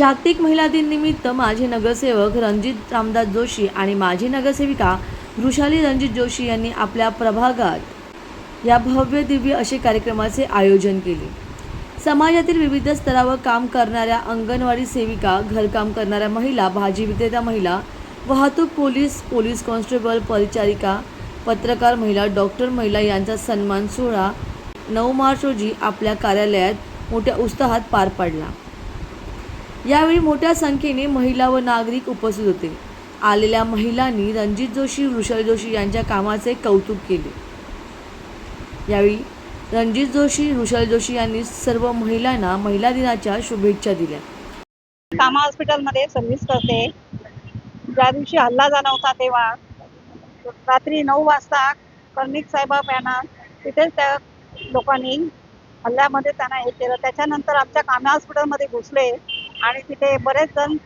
जागतिक महिला दिन निमित्त माजी नगरसेवक रणजित रामदास जोशी आणि माजी नगरसेविका वृषाली रणजित जोशी यांनी आपल्या प्रभागात या भव्य दिव्य असे कार्यक्रमाचे आयोजन केले. समाजातील विविध स्तरावर काम करणाऱ्या अंगणवाडी सेविका घरकाम करणाऱ्या महिला भाजी विक्रेत्या महिला वाहतूक पोलीस पोलीस कॉन्स्टेबल परिचारिका पत्रकार महिला डॉक्टर महिला यांचा सन्मान सोहळा नऊ मार्च रोजी आपल्या कार्यालयात मोठ्या उत्साहात पार पडला. यावेळी मोठ्या संख्येने महिला व नागरिक उपस्थित होते. आलेल्या महिलांनी रणजित जोशी वृषल जोशी यांच्या कामाचे कौतुक केले. यावेळी रणजित जोशी वृषल जोशी यांनी सर्व महिलांना महिला दिनाच्या शुभेच्छा दिल्या. कामा हॉस्पिटलमध्ये सर्व्हिस करते. ज्या दिवशी हल्ला झाला होता तेव्हा रात्री नऊ वाजता कर्णिक साहेब यांना तिथेच त्या लोकांनी हल्ल्यामध्ये त्यांना हे केलं. त्याच्यानंतर आमच्या कामा हॉस्पिटलमध्ये घुसले. आणि तिथे बरेच जण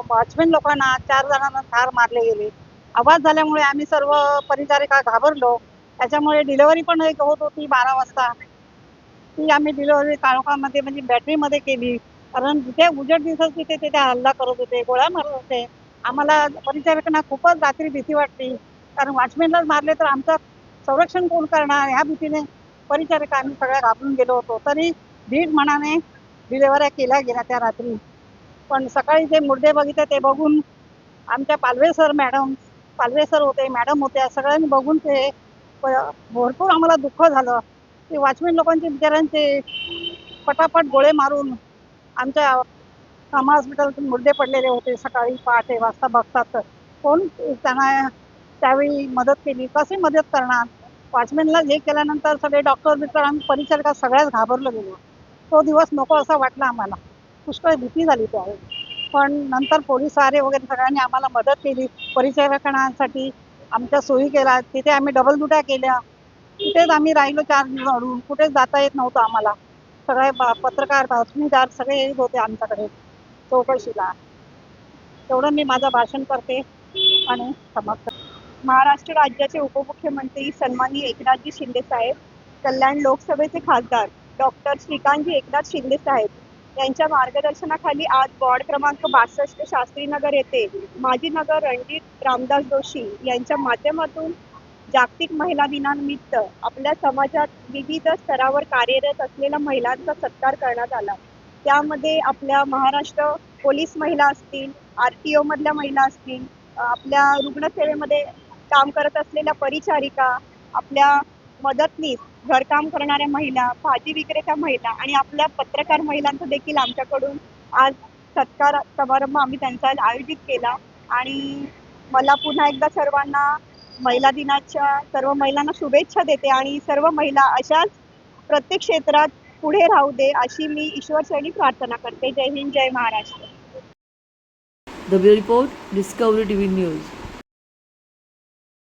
वॉचमॅन लोकांना चार जणांना ठार मारले गेले. आवाज झाल्यामुळे आम्ही सर्व परिचारिका घाबरलो. त्याच्यामुळे डिलेवरी पण एक होत होती बारा वाजता. ती आम्ही डिलेवरी काळोखामध्ये म्हणजे बॅटरीमध्ये केली. कारण जिथे उजेड दिसत तिथे तिथे हल्ला करत होते गोळ्या मारत होते. आम्हाला परिचारिकांना खूपच रात्री भीती वाटली. कारण वॉचमॅनलाच मारले तर आमचं संरक्षण कोण करणार? ह्या भीतीने परिचारिका आम्ही सगळ्या घाबरून गेलो होतो. तरी दीड मनाने डिलेवऱ्या केल्या गेल्या त्या रात्री. पण सकाळी जे मुर्दे बघितले ते बघून आमच्या Palve sir madam Palve sir होते मॅडम होत्या सगळ्यांनी बघून ते भरपूर आम्हाला दुःख झालं. ते वॉचमॅन लोकांचे बिचारांचे पटापट गोळे मारून आमच्या कामा हॉस्पिटलतून मुर्दे पडलेले होते सकाळी पहाटे वाजता बघतात. तर कोण त्यांना त्यावेळी मदत केली? कशी मदत करणार? वॉचमॅनला हे केल्यानंतर सगळे डॉक्टर बिक्टर आम्ही परिचारिका सगळ्याच घाबरलं गेलो. तो दिवस नको असा वाटला आम्हाला. पुष्कळ भीती झाली त्यावेळी. पण नंतर पोलीस आरे वगैरे सगळ्यांनी आम्हाला मदत केली. परिचारकांसाठी आमच्या सोयी केल्या. तिथे आम्ही डबल दुट्या केल्या. तिथेच आम्ही राहिलो चार दिवस अडून. कुठेच जाता येत नव्हतं आम्हाला. सगळे पत्रकार बातमीदार सगळे येत होते आमच्याकडे. चौकशीला. तेवढं मी माझं भाषण करते आणि समाप्त. महाराष्ट्र राज्याचे उपमुख्यमंत्री सन्माननीय एकनाथजी शिंदे साहेब कल्याण लोकसभेचे खासदार डॉक्टर श्रीकांतजी एकनाथ शिंदे साहेब यांच्या मार्गदर्शनाखाली आज वॉर्ड क्रमांक बासष्ट शास्त्रीनगर येथे माजी नगर रणजित रामदास जोशी यांच्या माध्यमातून जागतिक महिला दिनानिमित्त आपल्या समाजात विविध स्तरावर कार्यरत असलेल्या महिलांचा सत्कार करण्यात आला. त्यामध्ये आपल्या महाराष्ट्र पोलीस महिला असतील आर टी ओमधल्या महिला असतील आपल्या रुग्णसेवेमध्ये काम करत असलेल्या परिचारिका आपल्या मदतनीस घरकाम करणाऱ्या महिला भाजी विक्रेत्या महिला आणि आपल्या पत्रकार महिलांचा देखील आमच्याकडून आज सत्कार समारंभ आम्ही त्यांचा आयोजित केला. आणि मला पुन्हा एकदा सर्वांना महिला दिनाच्या सर्व महिलांना शुभेच्छा देते आणि सर्व महिला अशाच प्रत्येक क्षेत्रात पुढे राहू दे अशी मी ईश्वर श्रेणी प्रार्थना करते. जय हिंद जय Maharashtra. The bureau report Discovery TV news